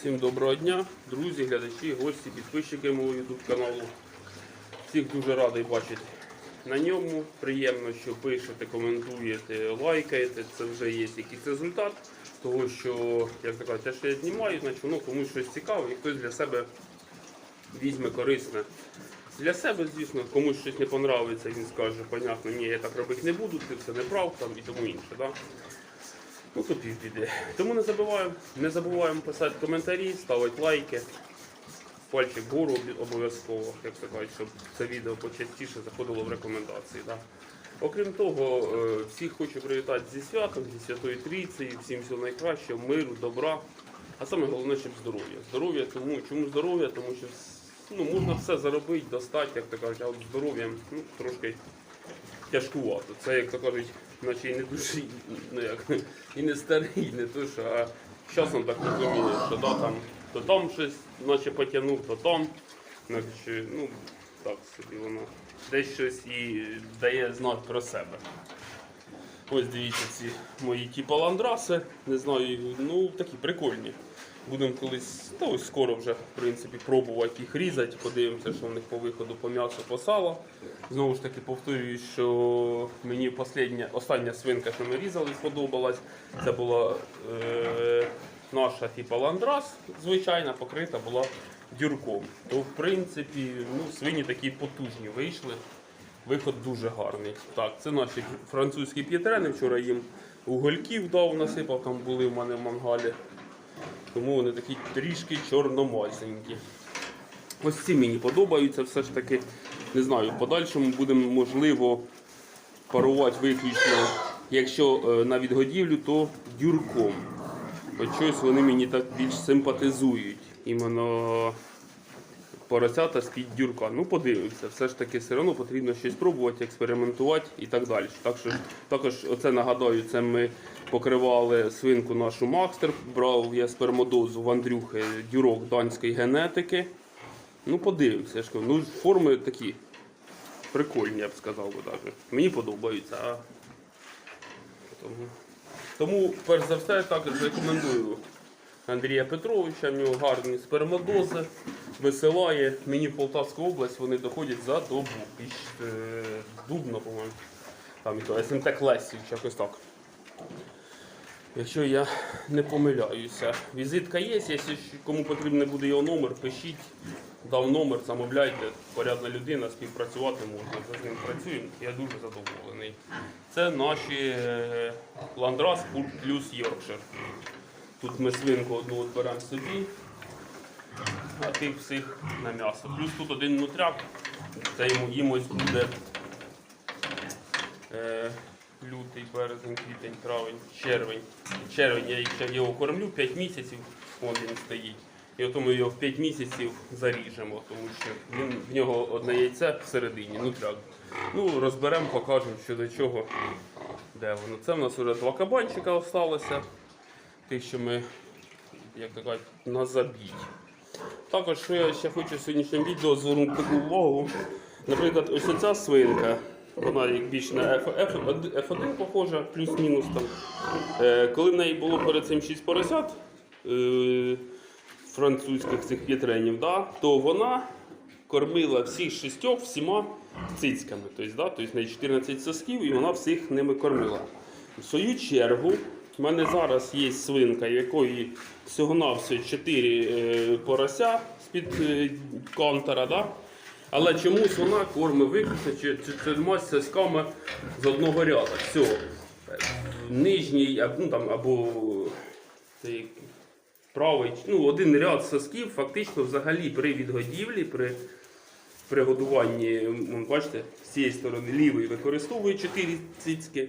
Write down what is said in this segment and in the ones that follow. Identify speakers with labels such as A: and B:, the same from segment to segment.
A: Всім доброго дня, друзі, глядачі, гості, підписчики мого YouTube каналу. Всіх дуже радий бачити на ньому. Приємно, що пишете, коментуєте, лайкаєте. Це вже є якийсь результат того, що, як то те, що я знімаю, значить воно комусь щось цікаве і хтось для себе візьме корисне. Для себе, звісно, комусь щось не понравиться, він скаже, понятно, ні, я так робити не буду, ти все не прав там і тому інше. Да? Ну то півбіди. Тому не забуваємо, не забуваємо писати коментарі, ставити лайки. Пальчик вгору обов'язково, як то кажуть, щоб це відео почастіше заходило в рекомендації. Да? Окрім того, е, всіх хочу привітати зі святом, зі Святої Трійці, всім всього найкращого, миру, добра. А саме головне, щоб здоров'я. Здоров'я, тому чому здоров'я? Тому що ну, можна все заробити, достати, як то кажуть, а от здоров'ям ну, трошки тяжкувато. Це, як то кажуть, наче і не дуже ну як, і не старий, не то, що, а часом так розуміє, що да, там, то там щось наче потягнув, то там. Наче, ну, так собі воно. Десь щось і дає знак про себе. Ось дивіться ці мої ті паландраси. Не знаю, ну такі прикольні. Будемо колись, та ось скоро вже, в принципі, пробувати їх різати, подивимося, що в них по виходу по м'ясу, по салу. Знову ж таки повторюю, що мені остання, остання свинка, що ми різали, сподобалась. Це була е, наша типа ландрас, звичайна, покрита була дюрком. То в принципі ну, свині такі потужні вийшли. Виход дуже гарний. Так, це наші французькі п'єтрени. Вчора їм угольків дав, насипав, там були в мене в мангалі. Тому вони такі трішки чорномазенькі. Ось ці мені подобаються все ж таки. Не знаю, в подальшому будемо можливо парувати виключно, якщо е, на відгодівлю, то дюрком. От щось вони мені так більш симпатизують. Іменно поросята з-під дюрка. Ну, подивимося, все ж таки все одно потрібно щось пробувати, експериментувати і так далі. Так що, також оце нагадаю, це ми покривали свинку нашу Макстер, брав я спермодозу в Андрюхи дюрок данської генетики. Ну, подивимося, я ж ну, форми такі прикольні, я б сказав би навіть. Мені подобаються. А... Тому... Тому, перш за все, також рекомендую Андрія Петровича, в нього гарні спермодози, висилає. Мені в Полтавську область вони доходять за добу. Піч, е, Дубно, по-моєму. Там і то СМТ Клесів, якось так. Якщо я не помиляюся. Візитка є, якщо кому потрібен буде його номер, пишіть, дав номер, замовляйте. Порядна людина, співпрацювати можна. Ми з ним працюємо, я дуже задоволений. Це наші е, Ландрас плюс Йоркшир. Тут ми свинку одну от беремо собі, тих всіх на м'ясо. Плюс тут один нутряк, це йому їм ось буде е, лютий, березень, квітень, травень, червень. Червень я ще його кормлю 5 місяців, вон він стоїть. І от ми його в 5 місяців заріжемо, тому що він, в нього одне яйце всередині, нутряк. Ну, розберемо, покажемо, що до чого, де воно. Це в нас вже два кабанчика залишилося. Тих, що ми, як то кажуть, на забій. Також що я ще хочу в сьогоднішньому відео звернути увагу. Наприклад, ось ця свинка, вона як більш на F, F1, F1 похожа, плюс-мінус там. Е, коли в неї було перед цим 6 поросят е, французьких цих п'єтренів, да, то вона кормила всіх шістьох всіма цицьками. Тобто, да, тобто в неї 14 сосків і вона всіх ними кормила. В свою чергу, в мене зараз є свинка, в якої всього-навсього 4 е, порося з-під е, кантера. Да? Але чомусь вона кормить виключно чи- чотирма сосками з одного ряду. Все. Нижній ну, там, або цей правий, ну, один ряд сосків фактично взагалі при відгодівлі, при при годуванні, бачите, з цієї сторони лівий використовує 4 цицьки,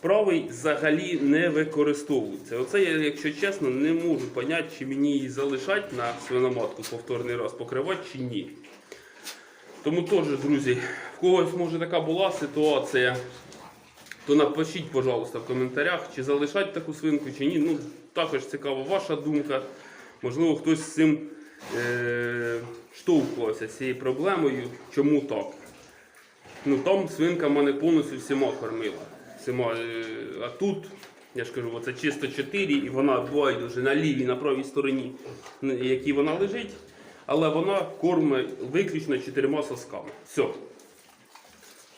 A: правий взагалі не використовується. Оце я, якщо чесно, не можу поняти, чи мені її залишати на свиноматку повторний раз покривати чи ні. Тому теж, друзі, в когось може така була ситуація, то напишіть, пожалуйста, в коментарях, чи залишати таку свинку, чи ні. Ну, також цікава ваша думка. Можливо, хтось з цим е- штовхувався з цією проблемою. Чому так? Ну там свинка мене повністю всіма кормила. Всіма, е, а тут Я ж кажу, оце чисто 4 і вона байдуже на лівій, на правій стороні, на якій вона лежить. Але вона кормить виключно чотирма сосками. Все.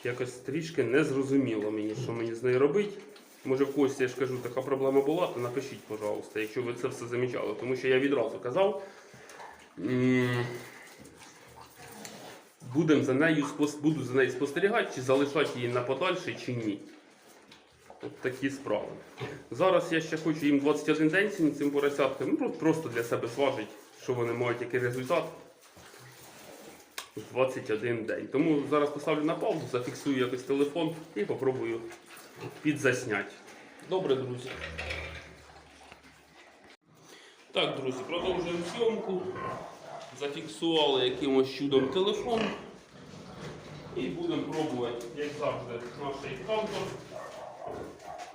A: Якось трішки не зрозуміло мені, що мені з нею робити. Може в когось, я ж кажу, така проблема була, то напишіть, пожалуйста, якщо ви це все замічали. Тому що я відразу казав. Будем за нею, буду за нею спостерігати, чи залишати її на подальше, чи ні. От такі справи. Зараз я ще хочу їм 21 день цим, цим поросяткам, ну, просто для себе зважити, що вони мають який результат. 21 день. Тому зараз поставлю на паузу, зафіксую якось телефон і попробую підзасняти. Добре, друзі. Так, друзі, продовжуємо зйомку. Зафіксували якимось чудом телефон. І будемо пробувати, як завжди, наш кантор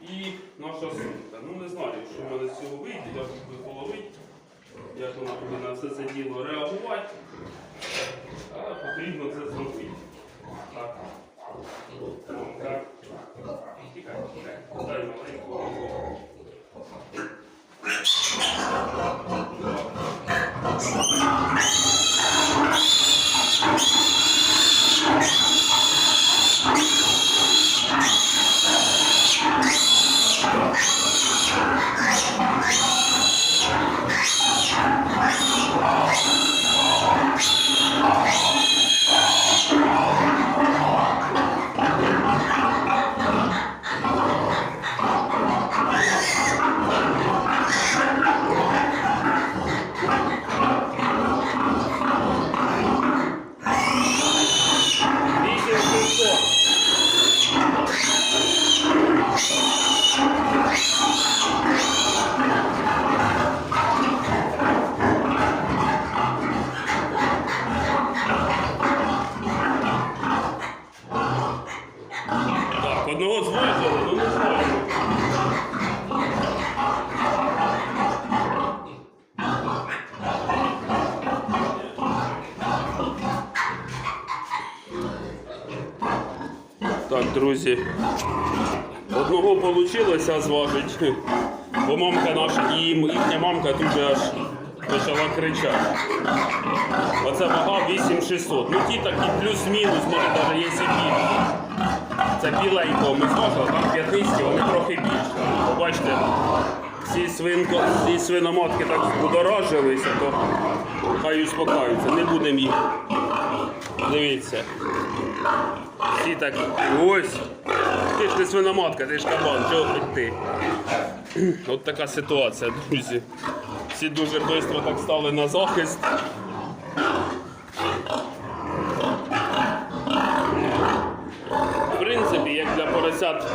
A: і наша сумка. Ну не знаю, що в мене з цього вийде, як буду половити, як вона буде на все це діло реагувати. Але потрібно це зробити. Так. Так. Дай маленьку. Вісім шістсот. Так, одного звозили, ну не знаю. Так, друзі. Одного вийшло зважити, бо мамка наша і їхня мамка дуже аж почала кричати. Оце вага 8600. Ну ті такі плюс-мінус, може навіть є більше. Це біленького ми зважили, там п'ятисті, вони трохи більше. Побачите, всі, свинко, всі свиноматки так будоражилися, то хай успокаються, не будемо їх. Дивіться. Всі так, ось. Ти ж не свиноматка, ти ж кабан, чого хоч ти? От така ситуація, друзі. Всі дуже швидко так стали на захист. В принципі, як для поросят,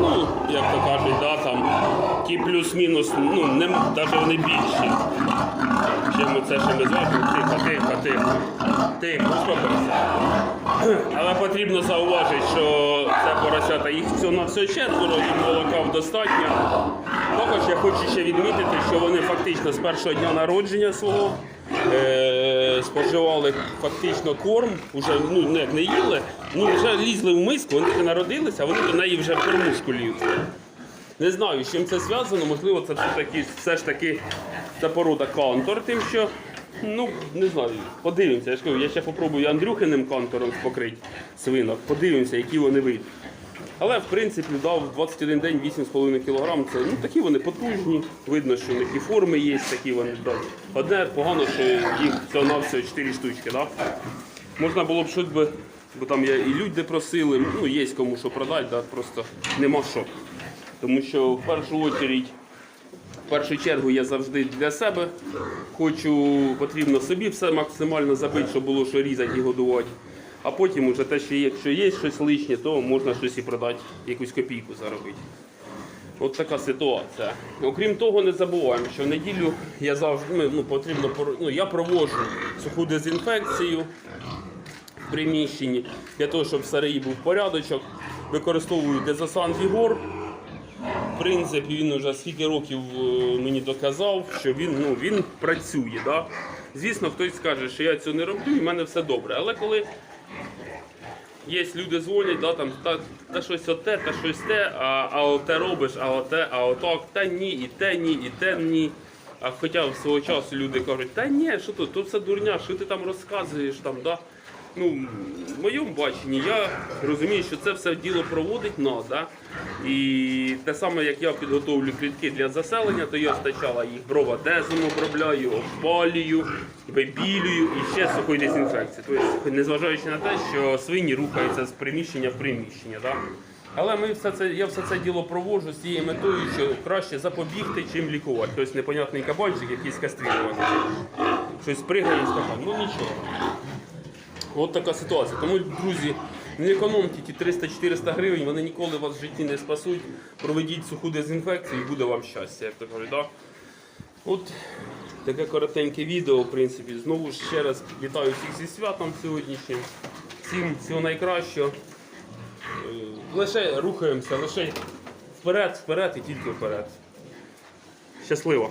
A: ну, як то кажуть, да, там, ті плюс-мінус, ну, не, навіть вони більші. Чим це ще ми зважимо, тихо, тихо, тихо. Тихо, успокойся. Але потрібно зауважити, що це поросята їх на все четверо, їм молока достатньо. Також я хочу ще відмітити, що вони фактично з першого дня народження свого е- споживали фактично корм, вже ну, не, не їли, ну вже лізли в миску, вони народилися, а вони до неї вже кормушку лізли. Не знаю, з чим це зв'язано, можливо, це все-таки все ж таки це порода кантор, тим що. Ну, не знаю, подивимося. Я ж кажу, я ще попробую Андрюхиним кантором покрити свинок, подивимося, які вони вийдуть. Але в принципі дав 21 день 8,5 кг. Це ну, такі вони потужні. Видно, що в них і форми є, такі вони да. Одне погано, що їх всього на всього 4 штучки. Да? Можна було б щось би, бо там я і люди просили, ну є кому що продати, да? просто нема що. Тому що в першу чергу, в першу чергу я завжди для себе хочу, потрібно собі все максимально забити, щоб було що різати і годувати. А потім уже те, що якщо є щось лишнє, то можна щось і продати, якусь копійку заробити. От така ситуація. Окрім того, не забуваємо, що в неділю я завжди ну, потрібно ну, я проводжу суху дезінфекцію в приміщенні для того, щоб старий був порядочок. Використовую дезосан Вігор. В принципі, він вже скільки років е, мені доказав, що він, ну, він працює. Да? Звісно, хтось скаже, що я цього не роблю і в мене все добре. Але коли Є люди дзвонять, да, там, та, та щось оте, та щось те, а, а оте робиш, а оте, а отак, та ні, і те ні, і те ні. А хоча свого часу люди кажуть, та ні, що тут, тут все дурня, що ти там розказуєш там, да? Ну, в моєму баченні я розумію, що це все діло проводить нас, да? І те саме, як я підготовлю клітки для заселення, то я спочатку їх бровадезом обробляю, опалюю, вибілюю і ще сухою дезінфекцією. Тобто, незважаючи на те, що свині рухаються з приміщення в приміщення. Да? Але ми все це, я все це діло проводжу з цією метою, що краще запобігти, чим лікувати. Тобто непонятний кабанчик, якийсь кастрірований. Щось пригає і стакан. Ну нічого. От така ситуація. Тому, друзі, не економте ті 300-400 гривень, вони ніколи вас в житті не спасуть. Проведіть суху дезінфекцію і буде вам щастя, як то кажуть. Да? От таке коротеньке відео, в принципі. Знову ж ще раз вітаю всіх зі святом сьогоднішнім. Всім всього найкращого. Е, Лише рухаємося, лише вперед, вперед і тільки вперед. Щасливо!